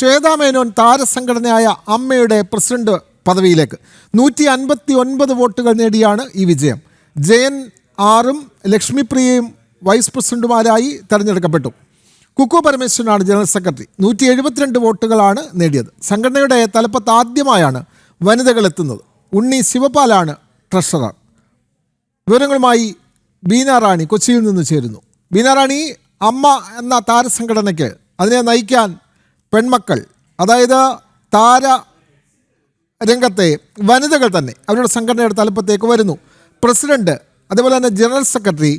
ശ്വേതാ മേനോൻ താരസംഘടനയായ അമ്മയുടെ പ്രസിഡന്റ് പദവിയിലേക്ക്. നൂറ്റി അൻപത്തി ഒൻപത് വോട്ടുകൾ നേടിയാണ് ഈ വിജയം. ജയൻ ആറും ലക്ഷ്മിപ്രിയയും വൈസ് പ്രസിഡന്റുമാരായി തെരഞ്ഞെടുക്കപ്പെട്ടു. കുക്കു പരമേശ്വരനാണ് ജനറൽ സെക്രട്ടറി. നൂറ്റി എഴുപത്തിരണ്ട് വോട്ടുകളാണ് നേടിയത്. സംഘടനയുടെ തലപ്പത്ത് ആദ്യമായാണ് വനിതകൾ എത്തുന്നത്. ഉണ്ണി ശിവപാലാണ് ട്രഷറർ. വിവരങ്ങളുമായി ബീന റാണി കൊച്ചിയിൽ നിന്ന് ചേരുന്നു. ബീന റാണി അമ്മ എന്ന താരസംഘടനയ്ക്ക് അതിനെ നയിക്കാൻ പെൺമക്കൾ അതായത് താര രംഗത്തെ വനിതകൾ തന്നെ അവരുടെ സംഘടനയുടെ തലപ്പത്തേക്ക് വരുന്നു. പ്രസിഡന്റ് അതുപോലെ തന്നെ general secretary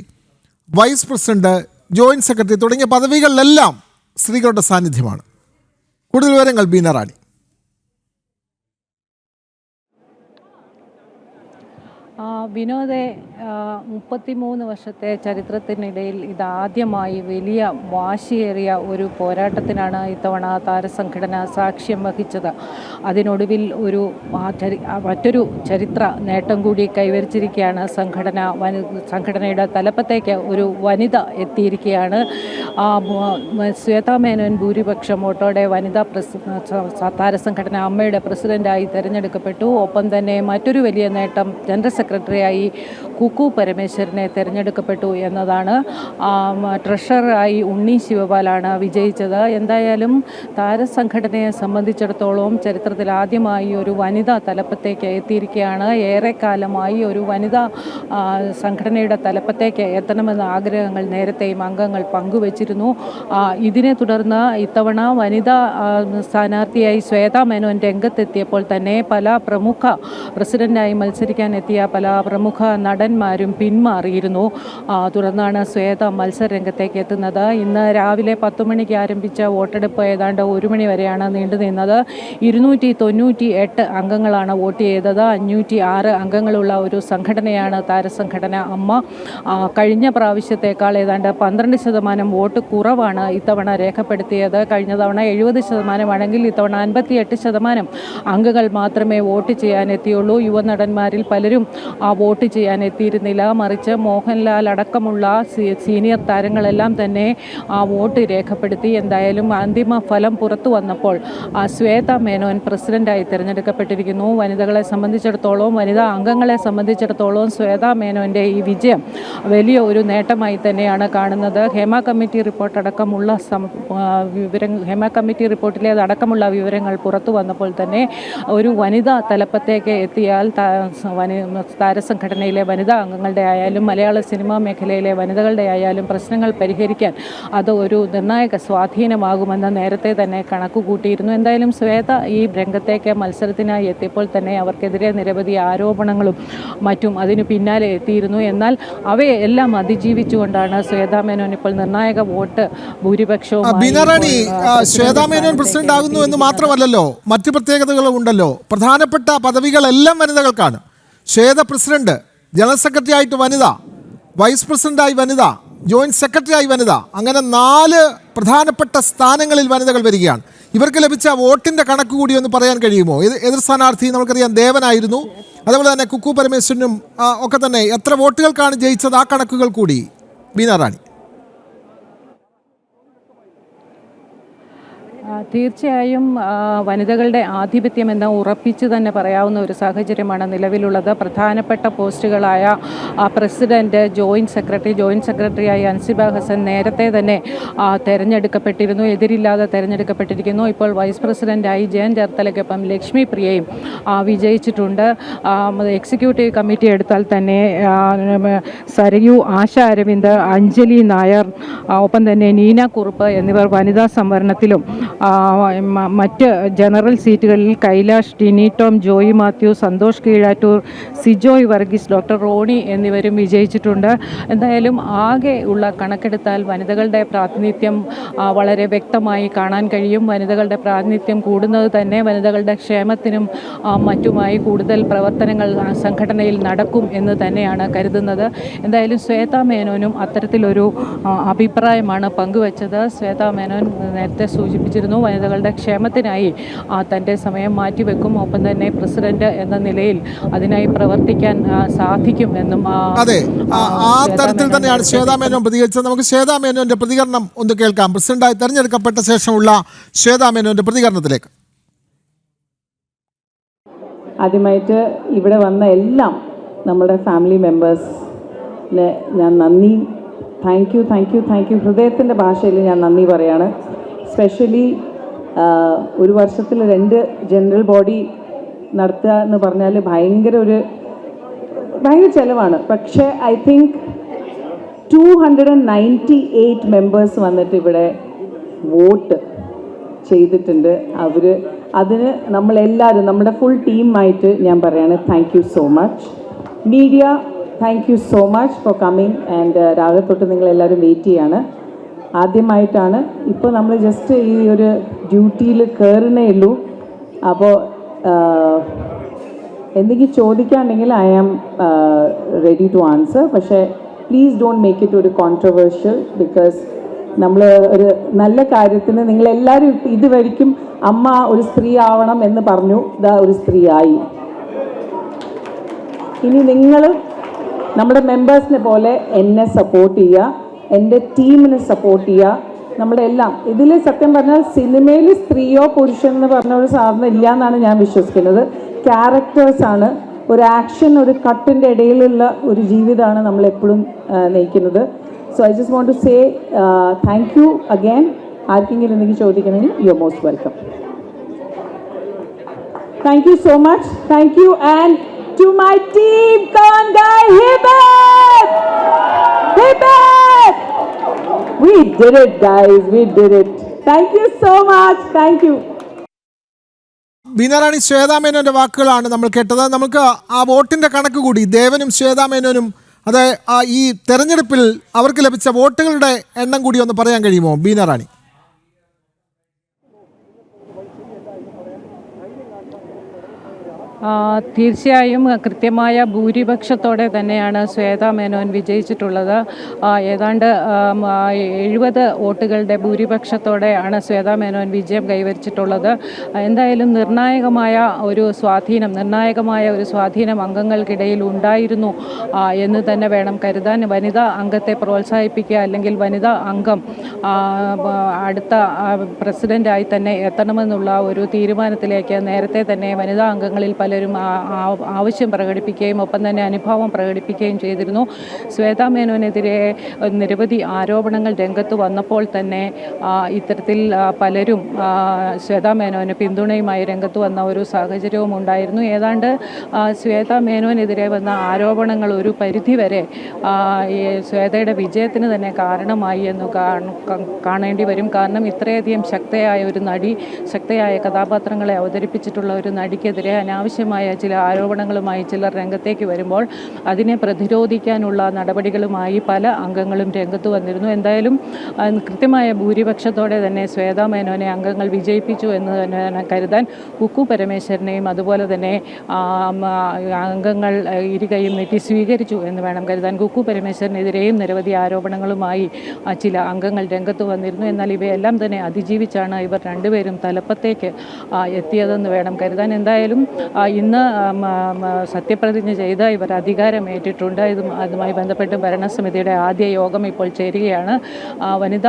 vice president joint secretary തുടങ്ങിയ പദവികളിലെല്ലാം സ്ത്രീകളുടെ സാന്നിധ്യമാണ്. കൂടുതൽ വിവരങ്ങൾ ബീന റാണി ആ, വിനോദെ മുപ്പത്തിമൂന്ന് വർഷത്തെ ചരിത്രത്തിനിടയിൽ ഇതാദ്യമായി വലിയ വാശിയേറിയ ഒരു പോരാട്ടത്തിനാണ് ഇത്തവണ താരസംഘടന സാക്ഷ്യം വഹിച്ചത്. അതിനൊടുവിൽ ഒരു മറ്റൊരു ചരിത്ര നേട്ടം കൂടി കൈവരിച്ചിരിക്കുകയാണ് സംഘടന വനി സംഘടനയുടെ തലപ്പത്തേക്ക് ഒരു വനിത എത്തിയിരിക്കുകയാണ്. ശ്വേതാമേനോൻ ശ്വേതാ മേനോൻ ഭൂരിപക്ഷം വോട്ടോടെ വനിതാ പ്രസ് താരസംഘടന അമ്മയുടെ പ്രസിഡന്റായി തിരഞ്ഞെടുക്കപ്പെട്ടു. ഒപ്പം തന്നെ മറ്റൊരു വലിയ നേട്ടം ജനറൽ സെക്രട്ടറിയായി കുക്കു പരമേശ്വരനെ തിരഞ്ഞെടുക്കപ്പെട്ടു എന്നതാണ്. ട്രഷററായി ഉണ്ണി ശിവപാലാണ് വിജയിച്ചത്. എന്തായാലും താരസംഘടനയെ സംബന്ധിച്ചിടത്തോളം ചരിത്രത്തിൽ ആദ്യമായി ഒരു വനിതാ തലപ്പത്തേക്ക് എത്തിയിരിക്കുകയാണ്. ഏറെക്കാലമായി ഒരു വനിതാ സംഘടനയുടെ തലപ്പത്തേക്ക് എത്തണമെന്ന ആഗ്രഹങ്ങൾ നേരത്തെയും അംഗങ്ങൾ പങ്കുവച്ചിരുന്നു. ഇതിനെ തുടർന്ന് ഇത്തവണ വനിതാ സ്ഥാനാർത്ഥിയായി ശ്വേതാ മേനോൻ രംഗത്തെത്തിയപ്പോൾ തന്നെ പല പ്രമുഖ പ്രസിഡന്റായി മത്സരിക്കാൻ എത്തിയ പല പ്രമുഖ നടന്മാരും പിന്മാറിയിരുന്നു. തുടർന്നാണ് ശ്വേത മത്സരരംഗത്തേക്ക് എത്തുന്നത്. ഇന്ന് രാവിലെ പത്ത് മണിക്ക് ആരംഭിച്ച വോട്ടെടുപ്പ് ഏതാണ്ട് ഒരു മണി വരെയാണ് നീണ്ടു നിന്നത്. ഇരുന്നൂറ്റി തൊണ്ണൂറ്റി എട്ട് അംഗങ്ങളാണ് വോട്ട് ചെയ്തത്. അഞ്ഞൂറ്റി ആറ് അംഗങ്ങളുള്ള ഒരു സംഘടനയാണ് താരസംഘടന അമ്മ. കഴിഞ്ഞ പ്രാവശ്യത്തേക്കാൾ ഏതാണ്ട് പന്ത്രണ്ട് ശതമാനം വോട്ട് കുറവാണ് ഇത്തവണ രേഖപ്പെടുത്തിയത്. കഴിഞ്ഞ തവണ എഴുപത് ശതമാനമാണെങ്കിൽ ഇത്തവണ അൻപത്തിയെട്ട് ശതമാനം അംഗങ്ങൾ മാത്രമേ വോട്ട് ചെയ്യാൻ എത്തിയുള്ളൂ. യുവനടന്മാരിൽ പലരും വോട്ട് ചെയ്യാൻ എത്തിയിരുന്നില്ല. മറിച്ച് മോഹൻലാൽ അടക്കമുള്ള സീനിയർ താരങ്ങളെല്ലാം തന്നെ ആ വോട്ട് രേഖപ്പെടുത്തി. എന്തായാലും അന്തിമ ഫലം പുറത്തു വന്നപ്പോൾ ആ ശ്വേത മേനോൻ പ്രസിഡന്റായി തിരഞ്ഞെടുക്കപ്പെട്ടിരിക്കുന്നു. വനിതകളെ സംബന്ധിച്ചിടത്തോളം വനിതാ അംഗങ്ങളെ സംബന്ധിച്ചിടത്തോളം ശ്വേത മേനോന്റെ ഈ വിജയം വലിയ ഒരു നേട്ടമായി തന്നെയാണ് കാണുന്നത്. ഹേമ കമ്മിറ്റി റിപ്പോർട്ട് അടക്കമുള്ള വിവരങ്ങൾ ഹേമ കമ്മിറ്റി റിപ്പോർട്ടിലേതടക്കമുള്ള വിവരങ്ങൾ പുറത്തു വന്നപ്പോൾ തന്നെ ഒരു വനിതാ തലപ്പത്തേക്ക് എത്തിയാൽ താരസംഘടനയിലെ വനിതാ അംഗങ്ങളുടെ ആയാലും മലയാള സിനിമാ മേഖലയിലെ വനിതകളുടെ ആയാലും പ്രശ്നങ്ങൾ പരിഹരിക്കാൻ അത് ഒരു നിർണായക സ്വാധീനമാകുമെന്ന് നേരത്തെ തന്നെ കണക്കുകൂട്ടിയിരുന്നു. എന്തായാലും ശ്വേത ഈ രംഗത്തേക്ക് മത്സരത്തിനായി എത്തിയപ്പോൾ തന്നെ അവർക്കെതിരെ നിരവധി ആരോപണങ്ങളും മറ്റും അതിനു പിന്നാലെ എത്തിയിരുന്നു. എന്നാൽ അവയെ എല്ലാം അതിജീവിച്ചുകൊണ്ടാണ് ശ്വേതാ മേനോൻ ഇപ്പോൾ നിർണായക വോട്ട് ഭൂരിപക്ഷവും ശ്വേതാ മേനോൻ പ്രസിഡന്റ് ആകുന്നു എന്ന് മാത്രമല്ലല്ലോ മറ്റു പ്രത്യേകതകളും ഉണ്ടല്ലോ. പ്രധാനപ്പെട്ട പദവികളെല്ലാം വനിതകൾക്കാണ്. ശ്വേത പ്രസിഡന്റ് ജനറൽ സെക്രട്ടറി ആയിട്ട് വനിത വൈസ് പ്രസിഡന്റായി വനിത ജോയിന്റ് സെക്രട്ടറി ആയി വനിത അങ്ങനെ നാല് പ്രധാനപ്പെട്ട സ്ഥാനങ്ങളിൽ വനിതകൾ വരികയാണ്. ഇവർക്ക് ലഭിച്ച വോട്ടിന്റെ കണക്ക് കൂടി ഒന്ന് പറയാൻ കഴിയുമോ? എതിർ സ്ഥാനാർത്ഥി നമുക്കറിയാം ദേവനായിരുന്നു. അതുപോലെ തന്നെ കുക്കു പരമേശ്വരനും ഒക്കെ തന്നെ. എത്ര വോട്ടുകൾക്കാണ് ജയിച്ചത് ആ കണക്കുകൾ കൂടി? ബീനാറാണി തീർച്ചയായും വനിതകളുടെ ആധിപത്യം എന്ന് ഉറപ്പിച്ചു തന്നെ പറയാവുന്ന ഒരു സാഹചര്യമാണ് നിലവിലുള്ളത്. പ്രധാനപ്പെട്ട പോസ്റ്റുകളായ പ്രസിഡന്റ് ജോയിന്റ് സെക്രട്ടറി ജോയിന്റ് സെക്രട്ടറിയായി അൻസിബ ഹസൻ നേരത്തെ തന്നെ തെരഞ്ഞെടുക്കപ്പെട്ടിരുന്നു. എതിരില്ലാതെ തെരഞ്ഞെടുക്കപ്പെട്ടിരിക്കുന്നു. ഇപ്പോൾ വൈസ് പ്രസിഡന്റായി ജയൻ ചേർത്തലയ്ക്കൊപ്പം ലക്ഷ്മി പ്രിയയും വിജയിച്ചിട്ടുണ്ട്. എക്സിക്യൂട്ടീവ് കമ്മിറ്റി എടുത്താൽ തന്നെ സരയു ആശ അരവിന്ദ് അഞ്ജലി നായർ ഒപ്പം തന്നെ നീന കുറുപ്പ് എന്നിവർ വനിതാ സംവരണത്തിലും മറ്റ് ജനറൽ സീറ്റുകളിൽ കൈലാഷ് ടിനി ടോം ജോയി മാത്യു സന്തോഷ് കീഴാറ്റൂർ സിജോയ് വർഗീസ് ഡോക്ടർ റോണി എന്നിവരും വിജയിച്ചിട്ടുണ്ട്. എന്തായാലും ആകെ ഉള്ള കണക്കെടുത്താൽ വനിതകളുടെ പ്രാതിനിധ്യം വളരെ വ്യക്തമായി കാണാൻ കഴിയും. വനിതകളുടെ പ്രാതിനിധ്യം കൂടുന്നത് തന്നെ വനിതകളുടെ ക്ഷേമത്തിനും മറ്റുമായി കൂടുതൽ പ്രവർത്തനങ്ങൾ സംഘടനയിൽ നടക്കും എന്ന് തന്നെയാണ് കരുതുന്നത്. എന്തായാലും ശ്വേത മേനോനും അത്തരത്തിലൊരു അഭിപ്രായമാണ് പങ്കുവച്ചത്. ശ്വേത മേനോൻ നേരത്തെ സൂചിപ്പിച്ചിരുന്നു ചെയ്യുന്നു വനിതകളുടെ ക്ഷേമത്തിനായി തന്റെ സമയം മാറ്റിവെക്കും. ഒപ്പം തന്നെ പ്രസിഡന്റ് എന്ന നിലയിൽ അതിനായി പ്രവർത്തിക്കാൻ സാധിക്കും എന്നും അതെ ആ തരത്തിൽ തന്നെയാണ് ശ്വേതാമേനോൻ പ്രതികരിച്ചത്. നമുക്ക് ശ്വേതാമേനോന്റെ പ്രതികരണം ഒന്ന് കേൾക്കാം. പ്രസിഡന്റായി തെരഞ്ഞെടുക്കപ്പെട്ട ശേഷമുള്ള ശ്വേതാമേനോന്റെ പ്രതികരണത്തിലേക്ക്. ആദ്യമായിട്ട് ഇവിടെ വന്ന എല്ലാം നമ്മുടെ ഫാമിലി മെമ്പേഴ്സിന് ഞാൻ നന്ദി. Thank you thank you thank you. ഹൃദയത്തിന്റെ ഭാഷയിൽ ഞാൻ നന്ദി പറയാണ്. സ്പെഷ്യലി ഒരു വർഷത്തിൽ രണ്ട് ജനറൽ ബോഡി നടത്തുക എന്ന് പറഞ്ഞാൽ ഭയങ്കര ഒരു ഭയങ്കര ചിലവാണ്. പക്ഷേ I think two hundred and ninety eight members വന്നിട്ട് ഇവിടെ വോട്ട് ചെയ്തിട്ടുണ്ട്. അവർ അതിന് നമ്മളെല്ലാവരും നമ്മുടെ ഫുൾ ടീമായിട്ട് ഞാൻ പറയാണ് thank you so much media thank you so much for coming and രാവിലെ തൊട്ട് നിങ്ങളെല്ലാവരും വെയിറ്റ് ചെയ്യാണ്. ആദ്യമായിട്ടാണ്. ഇപ്പോൾ നമ്മൾ ജസ്റ്റ് ഈ ഒരു ഡ്യൂട്ടിയിൽ കയറുന്നേ ഉള്ളൂ. അപ്പോൾ എന്തെങ്കിലും ചോദിക്കാണ്ടെങ്കിൽ I am ready to answer പക്ഷേ പ്ലീസ് ഡോണ്ട് മേക്ക് ഇറ്റ് ഒരു കോൺട്രവേഴ്ഷ്യൽ ബിക്കോസ് നമ്മൾ ഒരു നല്ല കാര്യത്തിന് നിങ്ങളെല്ലാവരും ഇതുവരിക്കും അമ്മ ഒരു സ്ത്രീ ആവണം എന്ന് പറഞ്ഞു. ഇതാ ഒരു സ്ത്രീ ആയി ഇനി നിങ്ങൾ നമ്മുടെ മെമ്പേഴ്സിനെ പോലെ എന്നെ സപ്പോർട്ട് ചെയ്യുക. എന്റെ ടീമിനെ സപ്പോർട്ട് ചെയ്യുക. നമ്മുടെ എല്ലാം. ഇതിൽ സത്യം പറഞ്ഞാൽ സിനിമയിൽ സ്ത്രീയോ പുരുഷൻ എന്ന് പറഞ്ഞ ഒരു സാധനം ഇല്ല എന്നാണ് ഞാൻ വിശ്വസിക്കുന്നത്. ക്യാരക്ടേഴ്സാണ് ഒരു ആക്ഷൻ ഒരു കട്ടിന്റെ ഇടയിലുള്ള ഒരു ജീവിതമാണ് നമ്മൾ എപ്പോഴും നയിക്കുന്നത്. So I just want to say thank you again ആർക്കെങ്കിലും എന്തെങ്കിലും ചോദിക്കണമെങ്കിൽ you most welcome thank you so much thank you and to my team cone guys, We did it, guys. We did it. Thank you so much. Thank you. Beena Rani ശ്വേതാമേനോന്റെ വാക്കുകളാണ് നമ്മൾ കേട്ടത് നമുക്ക് ആ വോട്ടിന്റെ കണക്ക് കൂടി ദേവനും ശ്വേതാമേനോനും അത് ഈ തെരഞ്ഞെടുപ്പിൽ അവർക്ക് ലഭിച്ച വോട്ടുകളുടെ എണ്ണം കൂടി ഒന്ന് പറയാൻ കഴിയുമോ ബീനാറാണി തീർച്ചയായും കൃത്യമായ ഭൂരിപക്ഷത്തോടെ തന്നെയാണ് ശ്വേത മേനോൻ വിജയിച്ചിട്ടുള്ളത്. ഏതാണ്ട് എഴുപത് വോട്ടുകളുടെ ഭൂരിപക്ഷത്തോടെയാണ് ശ്വേത മേനോൻ വിജയം കൈവരിച്ചിട്ടുള്ളത്. എന്തായാലും നിർണായകമായ ഒരു സ്വാധീനം നിർണായകമായ ഒരു സ്വാധീനം അംഗങ്ങൾക്കിടയിൽ ഉണ്ടായിരുന്നു. എന്ന് തന്നെ വേണം കരുതാൻ. വനിതാ അംഗത്തെ പ്രോത്സാഹിപ്പിക്കുക അല്ലെങ്കിൽ വനിതാ അംഗം അടുത്ത പ്രസിഡന്റായി തന്നെ എത്തണമെന്നുള്ള ഒരു തീരുമാനത്തിലേക്ക് നേരത്തെ തന്നെ വനിതാ അംഗങ്ങളിൽ പലരും ആവശ്യം പ്രകടിപ്പിക്കുകയും ഒപ്പം തന്നെ അനുഭാവം പ്രകടിപ്പിക്കുകയും ചെയ്തിരുന്നു. ശ്വേതാ മേനോനെതിരെ നിരവധി ആരോപണങ്ങൾ രംഗത്ത് വന്നപ്പോൾ തന്നെ ഇത്തരത്തിൽ പലരും ശ്വേതാ മേനോന് പിന്തുണയുമായി രംഗത്ത് വന്ന ഒരു സാഹചര്യവും ഉണ്ടായിരുന്നു. ഏതാണ്ട് ശ്വേതാ മേനോനെതിരെ വന്ന ആരോപണങ്ങൾ ഒരു പരിധിവരെ ശ്വേതയുടെ വിജയത്തിന് തന്നെ കാരണമായി എന്ന് കാണേണ്ടി വരും. കാരണം ഇത്രയധികം ശക്തയായ ഒരു നടി ശക്തയായ കഥാപാത്രങ്ങളെ അവതരിപ്പിച്ചിട്ടുള്ള ഒരു നടിക്കെതിരെ അനാവശ്യമായ ചില ആരോപണങ്ങളുമായി ചിലർ രംഗത്തേക്ക് വരുമ്പോൾ അതിനെ പ്രതിരോധിക്കാനുള്ള നടപടികളുമായി പല അംഗങ്ങളും രംഗത്ത് വന്നിരുന്നു. എന്തായാലും കൃത്യമായ ഭൂരിപക്ഷത്തോടെ തന്നെ ശ്വേതാ മേനോനെ അംഗങ്ങൾ വിജയിപ്പിച്ചു എന്ന് തന്നെ കരുതാൻ കുക്കു പരമേശ്വരനെയും അതുപോലെ തന്നെ അംഗങ്ങൾ ഇരുകയും നെറ്റി സ്വീകരിച്ചു എന്ന് വേണം കരുതാൻ. കുക്കു പരമേശ്വരനെതിരെയും നിരവധി ആരോപണങ്ങളുമായി ചില അംഗങ്ങൾ രംഗത്ത് വന്നിരുന്നു. എന്നാൽ ഇവയെല്ലാം തന്നെ അതിജീവിച്ചാണ് ഇവർ രണ്ടുപേരും തലപ്പത്തേക്ക് എത്തിയതെന്ന് വേണം കരുതാൻ. എന്തായാലും ഇന്ന് സത്യപ്രതിജ്ഞ ചെയ്ത് ഇവർ അധികാരമേറ്റിട്ടുണ്ട്. ഇതും അതുമായി ബന്ധപ്പെട്ട് ഭരണസമിതിയുടെ ആദ്യ യോഗം ഇപ്പോൾ ചേരുകയാണ്. വനിത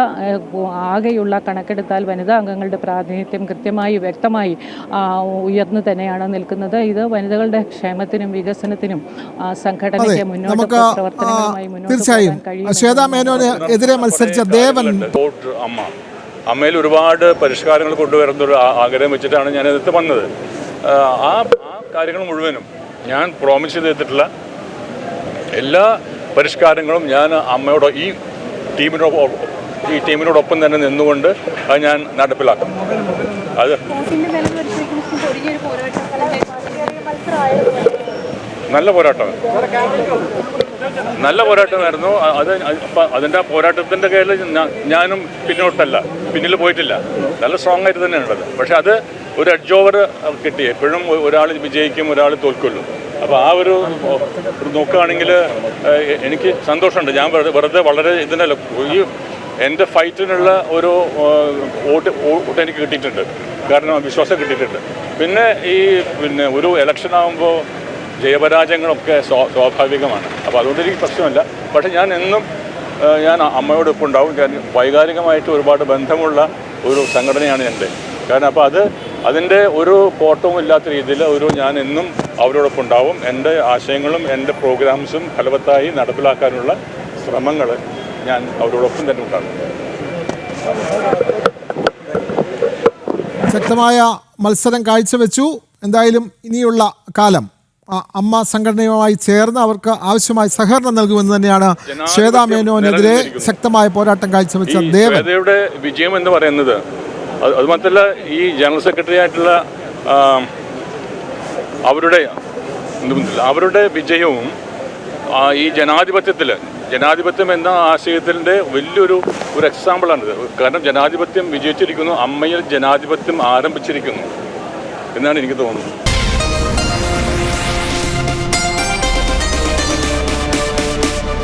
ആകെയുള്ള കണക്കെടുത്താൽ വനിതാ അംഗങ്ങളുടെ പ്രാതിനിധ്യം കൃത്യമായി വ്യക്തമായി ഉയർന്നു തന്നെയാണ് നിൽക്കുന്നത്. ഇത് വനിതകളുടെ ക്ഷേമത്തിനും വികസനത്തിനും സംഘടനയ്ക്ക് മുന്നോട്ട് പ്രവർത്തനങ്ങളുമായി മുന്നോട്ട് തീർച്ചയായും. പോകാൻ ശ്വേതാ മേനോന് എതിരെ മത്സരിച്ച ദേവൻ അമ്മ. അമ്മയിൽ ഒരുപാട് പരിഷ്കാരങ്ങൾ കൊണ്ടുവരുന്ന ഒരു ആഗ്രഹം വെച്ചിട്ടാണ് ഞാൻ ഇതിട്ട് വന്നത്. ആ ആ കാര്യങ്ങൾ മുഴുവനും ഞാൻ പ്രോമിസ് ചെയ്തിട്ടുള്ള എല്ലാ പരിഷ്കാരങ്ങളും ഞാൻ അമ്മയോട് ഈ ടീമിനോട് ഈ ടീമിനോടൊപ്പം തന്നെ നിന്നുകൊണ്ട് അത് ഞാൻ നടപ്പിലാക്കും അത് നല്ല പോരാട്ടം. നല്ല പോരാട്ടമായിരുന്നു. അത് അതിന്റെ ആ പോരാട്ടത്തിന്റെ കയ്യിൽ ഞാനും പിന്നോട്ടല്ല. പിന്നിൽ പോയിട്ടില്ല. നല്ല സ്ട്രോങ് ആയിട്ട് തന്നെയാണ് ഉള്ളത്. പക്ഷേ അത് ഒരു എഡ്ജ് ഓവർ കിട്ടി. എപ്പോഴും ഒരാൾ വിജയിക്കും ഒരാൾ തോൽക്കുള്ളൂ. അപ്പോൾ ആ ഒരു നോക്കുകയാണെങ്കിൽ എനിക്ക് സന്തോഷമുണ്ട്. ഞാൻ വെറുതെ വളരെ ഇതിന്റെ ഈ എന്റെ ഫൈറ്റിനുള്ള ഒരു വോട്ട് വോട്ട് എനിക്ക് കിട്ടിയിട്ടുണ്ട്. കാരണം വിശ്വാസം കിട്ടിയിട്ടുണ്ട്. പിന്നെ ഈ പിന്നെ ഒരു ഇലക്ഷൻ ആകുമ്പോൾ ജയപരാജയങ്ങളൊക്കെ സ്വാ സ്വാഭാവികമാണ്. അപ്പോൾ അതുകൊണ്ട് എനിക്ക് പ്രശ്നമില്ല. പക്ഷേ ഞാൻ എന്നും ഞാൻ അമ്മയോടൊപ്പം ഉണ്ടാവും. കാരണം വൈകാരികമായിട്ട് ഒരുപാട് ബന്ധമുള്ള ഒരു സംഘടനയാണ് എന്റെ. കാരണം അപ്പോൾ അത് അതിന്റെ ഒരു കോട്ടവും ഇല്ലാത്ത രീതിയിൽ ഒരു ഞാൻ എന്നും അവരോടൊപ്പം ഉണ്ടാവും. എന്റെ ആശയങ്ങളും എന്റെ പ്രോഗ്രാംസും ഫലവത്തായി നടപ്പിലാക്കാനുള്ള ശ്രമങ്ങൾ ഞാൻ അവരോടൊപ്പം തന്നെ ഉണ്ടാകും. ശക്തമായ മത്സരം കാഴ്ചവെച്ചു. എന്തായാലും ഇനിയുള്ള കാലം. അമ്മ സംഘടനയുമായി ചേർന്ന് അവർക്ക് ആവശ്യമായ സഹകരണം നൽകുമെന്ന് തന്നെയാണ് ശ്വേതാ മേനോനെതിരെ ശക്തമായ പോരാട്ടം കാഴ്ചവെച്ച ദേവ ദേവൻ. വിജയം എന്ന് പറയുന്നത് അത് അത് മാത്രമല്ല ഈ ജനറൽ സെക്രട്ടറി ആയിട്ടുള്ള അവരുടെ അവരുടെ വിജയവും ഈ ജനാധിപത്യത്തിൽ ജനാധിപത്യം എന്ന ആശയത്തിന്റെ വലിയൊരു ഒരു എക്സാമ്പിളാണിത് കാരണം ജനാധിപത്യം വിജയിച്ചിരിക്കുന്നു അമ്മയിൽ ജനാധിപത്യം ആരംഭിച്ചിരിക്കുന്നു എന്നാണ് എനിക്ക് തോന്നുന്നത്.